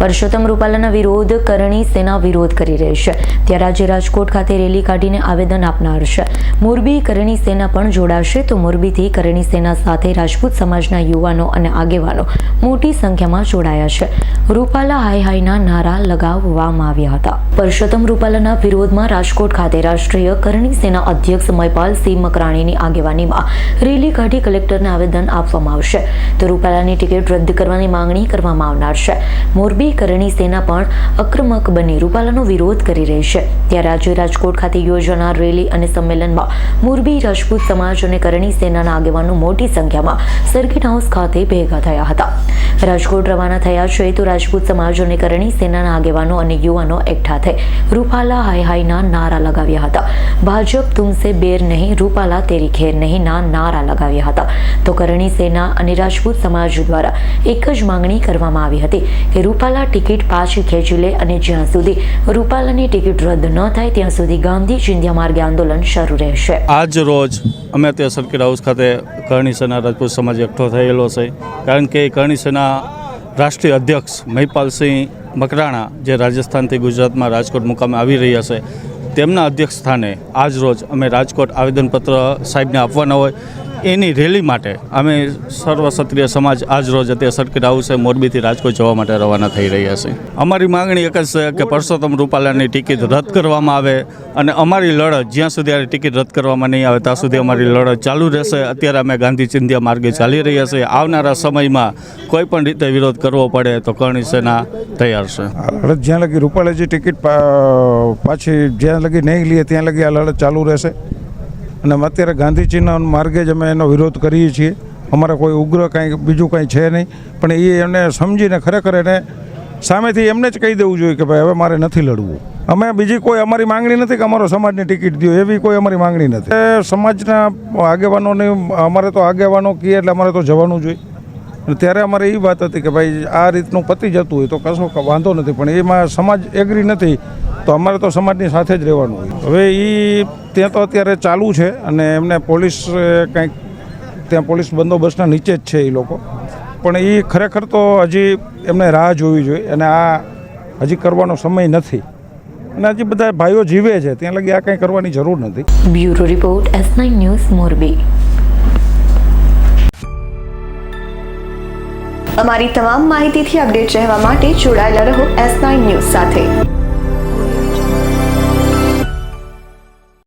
પરસોત્તમ રૂપાલાના વિરોધ કરણી સેના વિરોધ કરી રહી છે. ત્યારે આજે રાજકોટ ખાતે રેલી કાઢીને આવેદન આપનાર છે. મોરબી કરણી સેના પણ જોડાશે તો મોરબીથી કરણી સેના સાથે રાજપૂત સમાજના યુવાનો અને આગેવાનો મોટી સંખ્યામાં જોડાયા છે. રૂપાલા હાય હાયના નારા લગાવવામાં આવ્યા હતા. પરસોત્તમ રૂપાલાના વિરોધમાં રાજકોટ ખાતે રાષ્ટ્રીય કરણી સેના અધ્યક્ષ મયપાલસિંહ મકરાણીની આગેવાનીમાં રેલી કાઢી કલેક્ટરને આવેદન આપવામાં આવશે. તો રૂપાલાની ટિકિટ રદ કરવાની માંગણી કરવામાં આવનાર છે. મોરબી કરણી સેના પણ આક્રમક બની. રૂપાલાનો વિરોધ કરી રહી છે. ત્યારે આજે રાજકોટ ખાતે યોજાનાર રેલી અને સંમેલનમાં મોરબી રાજપૂત સમાજ અને કરણી સેનાના આગેવાનો મોટી સંખ્યામાં સર્કિટ હાઉસ ખાતે ભેગા થયા હતા. રાજકોટ રવાના થયા છે તો રાજપૂત સમાજ અને કરણી સેનાના આગેવાનો અને યુવાનો એકઠા થઈ રૂપાલા હાય હાયના નારા લગાવ્યા હતા. ભાજપ તુમસે બેર નહીં, રૂપાલા તેરી ખેર નહીં ના નારા લગાવ્યા હતા. તો કરણી સેના અને રાજપૂત સમાજ દ્વારા એક જ માંગણી કરવામાં આવી હતી કે રૂપાલા ટિકિટ પાછી ખેંચી લે અને જ્યાં સુધી રૂપાલાની ટિકિટ રદ ન થાય, ત્યાં સુધી ગાંધી ચિંધ્યા માર્ગે આંદોલન શરૂ રહેશે. આજ રોજ અમે અત્યારે સર્કિટ હાઉસ ખાતે કરણી સેના, રાજપૂત સમાજ એકઠો થયેલો છે. કારણ કે કરણી સેના રાષ્ટ્રીય અધ્યક્ષ મહિપાલસિંહ મકરાણા, જે રાજસ્થાનથી ગુજરાતમાં રાજકોટ મુકામે આવી રહ્યા છે, તેમના અધ્યક્ષ સ્થાને આજ રોજ અમે રાજકોટ આવેદનપત્ર સાહેબને આપવાના હોય. એની રેલી માટે અમે સર્વ ક્ષત્રિય સમાજ આજ રોજ અત્યારે સર્કિટ હાઉસે મોરબીથી રાજકોટ જવા માટે રવાના થઈ રહ્યા છે અમારી માંગણી એક જ છે કે પરસોત્તમ રૂપાલાની ટિકિટ રદ કરવામાં આવે અને અમારી લડત જ્યાં સુધી આ ટિકિટ રદ કરવામાં નહીં આવે, ત્યાં સુધી અમારી લડત ચાલુ રહેશે. અત્યારે અમે ગાંધી ચિંધ્યા માર્ગે ચાલી રહ્યા છીએ. આવનારા સમયમાં કોઈ પણ રીતે વિરોધ કરવો પડે તો કરણી સેના તૈયાર છે. જ્યાં લગી રૂપાલાજી ટિકિટ પાછી જ્યાં લગી નહીં લઈએ ત્યાં લગી આ લડત ચાલુ રહેશે. અને અત્યારે ગાંધીજીના માર્ગે જ અમે એનો વિરોધ કરીએ છીએ. અમારે કોઈ ઉગ્ર કાંઈ, બીજું કાંઈ છે નહીં. પણ એ એમને સમજીને ખરેખર એને સામેથી એમને જ કહી દેવું જોઈએ કે ભાઈ હવે મારે નથી લડવું. અમે બીજી કોઈ અમારી માંગણી નથી કે અમારો સમાજની ટિકિટ દો એવી કોઈ અમારી માંગણી નથી. સમાજના આગેવાનોને અમારે તો આગેવાનો કહીએ એટલે અમારે તો જવાનું જોઈએ. ત્યારે અમારે એ વાત હતી કે ભાઈ આ રીતનું પતી જતું હોય તો કશો વાંધો નથી. પણ એમાં સમાજ એગ્રી નથી. તો અમારે તો સમાજની સાથે જ રહેવાનું હોય. હવે એ ત્યાં તો અત્યારે ચાલુ છે અને એમને પોલીસ કંઈક ત્યાં પોલીસ બંદોબસ્તના નીચે જ છે એ લોકો. પણ એ ખરેખર તો હજી એમને રાહ જોવી જોઈએ અને આ હજી કરવાનો સમય નથી. અને હજી બધા ભાઈઓ જીવે છે, ત્યાં લગી આ કંઈ કરવાની જરૂર નથી. Bureau report, S nine news, Morbi. અમારી તમામ માહિતીથી અપડેટ રહેવા માટે જોડાયેલા રહો એસ નાઇન ન્યૂઝ સાથે.